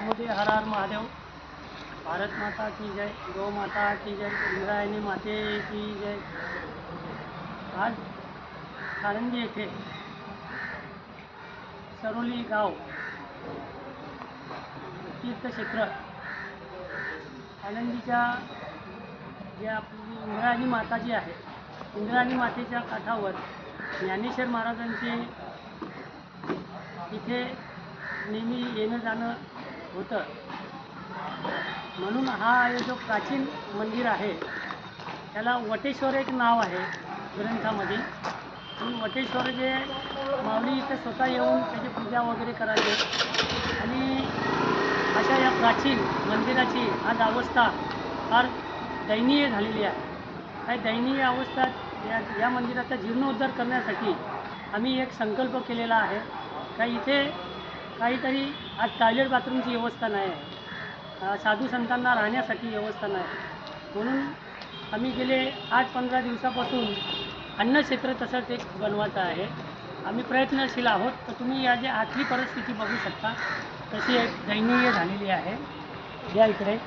त्यामध्ये हर हर महादेव। भारत माता की जय गौ माता की जय इंद्रायणी माते की जय। आज कारंजी येथे सरोली गाव तीर्थक्षेत्र आनंदीच्या जे आपली इंद्रायणी माता जी आहे इंद्रायणी मातेच्या काठावर ज्ञानेश्वर महाराजांचे इथे नेहमी येणं जाणं होतं. म्हणून हा जो प्राचीन मंदिर आहे त्याला वटेश्वर एक नाव आहे ग्रंथामध्ये. आणि वटेश्वर जे माऊली इथे स्वतः येऊन त्याची पूजा वगैरे करायचे. आणि अशा या प्राचीन मंदिराची आज अवस्था फार दयनीय झालेली आहे. काही दयनीय अवस्था या या मंदिराचा जीर्णोद्धार करण्यासाठी आम्ही एक संकल्प केलेला आहे. का इथे काहीतरी आज टॉयलेट बाथरूमची व्यवस्था नाही आहे. साधू संतांना राहण्यासाठी व्यवस्था नाही म्हणून आम्ही गेले आठ पंधरा दिवसापासून अन्नक्षेत्र तसंच एक बनवायचं आहे. आम्ही प्रयत्नशील आहोत. तर तुम्ही या जे आतली परिस्थिती बघू शकता तशी एक दयनीय झालेली आहे. या इकडे.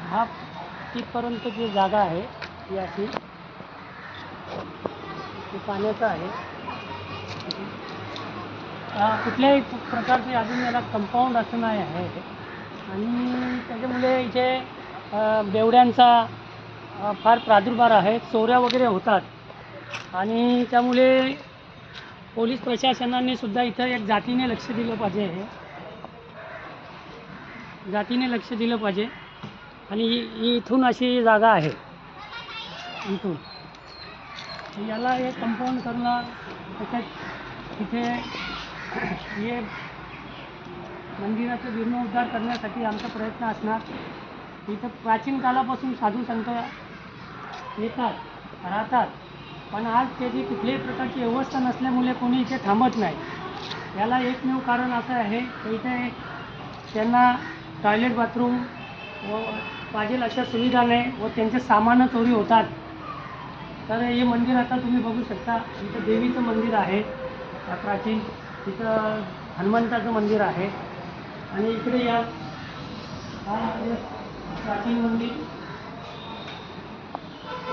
हा तिथपर्यंत जी जागा आहे ही अशी. ते पाण्याचं आहे. कुठल्याही प्रकारचे अजून याला कंपाऊंड असं नाही आहे. आणि त्याच्यामुळे इथे बेवड्यांचा फार प्रादुर्भाव आहे. चोऱ्या वगैरे होतात. आणि त्यामुळे पोलीस प्रशासनाने सुद्धा इथं एक जातीने लक्ष दिलं पाहिजे. जातीने लक्ष दिलं पाहिजे. आणि ही इथून अशी जागा आहे. इथून. याला एक कंपाऊंड करणं त्याच्यात तिथे हे मंदिराचं जीर्णोद्धार करण्यासाठी आमचा प्रयत्न असणार. इथं प्राचीन कालापासून साधू संत येतात राहतात. पण आज त्याची कुठल्याही प्रकारची व्यवस्था नसल्यामुळे कोणी इथे थांबत नाही. याला एकमेव कारण असं आहे की इथे त्यांना टॉयलेट बाथरूम व पाहिजे अशा सुविधा नाही व त्यांचे सामानं चोरी होतात. तर हे मंदिर आता तुम्ही बघू शकता इथं देवीचं मंदिर आहे प्राचीन तिथं हनुमंताचं मंदिर आहे. आणि इकडे या प्राचीन मंदिर?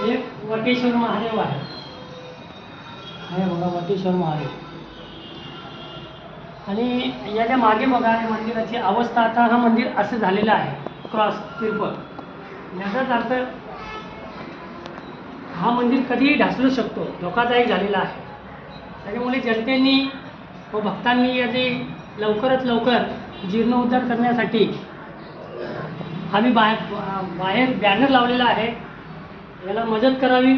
एक वटेश्वर महादेव आहे. हे बघा वटेश्वर महादेव. आणि याच्या मागे बघा या मंदिराची अवस्था. आता हा मंदिर असं झालेलं आहे क्रॉस तिरपळ याचाच अर्थ हा मंदिर कधीही ढासळू शकतो धोकादायक झालेला आहे. त्याच्यामुळे जनतेने व भक्तांनी यादी लवकरात लवकर जीर्णोद्धार करण्यासाठी आम्ही बाहेर बाहेर बॅनर लावलेला आहे. याला मदत करावी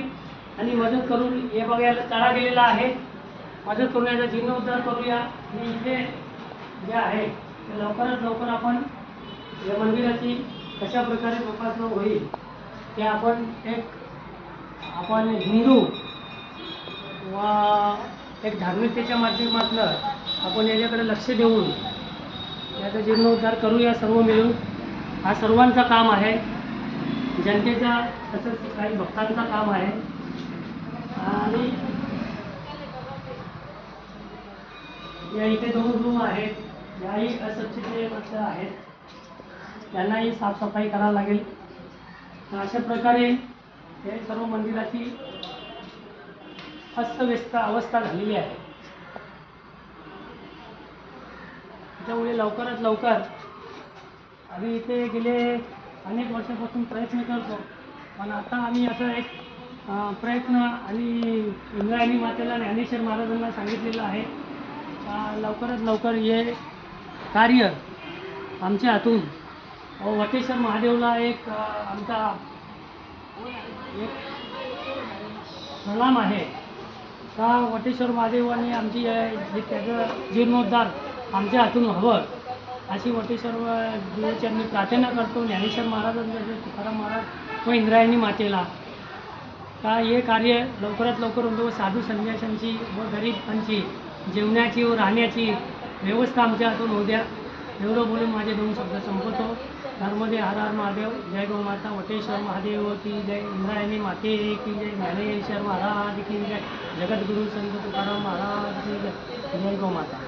आणि मदत करून हे बघा याला तळा गेलेला आहे. मदत करून याचा जीर्णोद्धार करूया. आणि इथे जे आहे ते लवकरात लवकर आपण या मंदिराची कशा प्रकारे जोपासना होईल ते आपण एक आपण हिंदू व एक धार्मिकतेच्या माध्यमातलं आपण याच्याकडे लक्ष देऊन याचा जीर्णोद्धार करूया सर्व मिळून. हा सर्वांचा काम आहे. जनतेचा तसंच काही भक्तांचा काम आहे. आणि या इथे दोन रूम आहेत. याही अस्वच्छतेग्रस्त आहेत. त्यांनाही साफसफाई करावी लागेल. अशा प्रकारे हे सर्व मंदिराची अस्तव्यस्त अवस्था झालेली आहे. त्याच्यामुळे लवकरात लवकर आम्ही इथे गेले अनेक वर्षापासून प्रयत्न करतो. पण आता आम्ही असं एक प्रयत्न आणि इंद्रायणी मातेला ज्ञानेश्वर महाराजांना सांगितलेलं आहे. लवकरात लवकर हे कार्य आमच्या हातून वटेश्वर महादेवला एक आमचा एक सलाम आहे. का वटेश्वर महादेवाने आमची जे त्याचं जीर्णोद्धार आमच्या हातून हवं अशी वटेश्वर देवाची आम्ही प्रार्थना करतो. ज्ञानेश्वर महाराजांचं तुकाराम महाराज व इंद्रायणी मातेला. का हे कार्य लवकरात लवकर होतो साधू संन्याशांची व गरीबांची जेवणाची व राहण्याची व्यवस्था आमच्या हातून होऊ द्या. एवढं बोलून माझे दोन शब्द संपवतो. धर्मदे हर हर महादेव जय गो माता वटेश्वर महादेव की जय. इंद्रायणी माते की जय. ज्ञानेश्वर महाराज की जय. जगद्गुरु संत तुकाराम महाराज की जय. जय गो माता.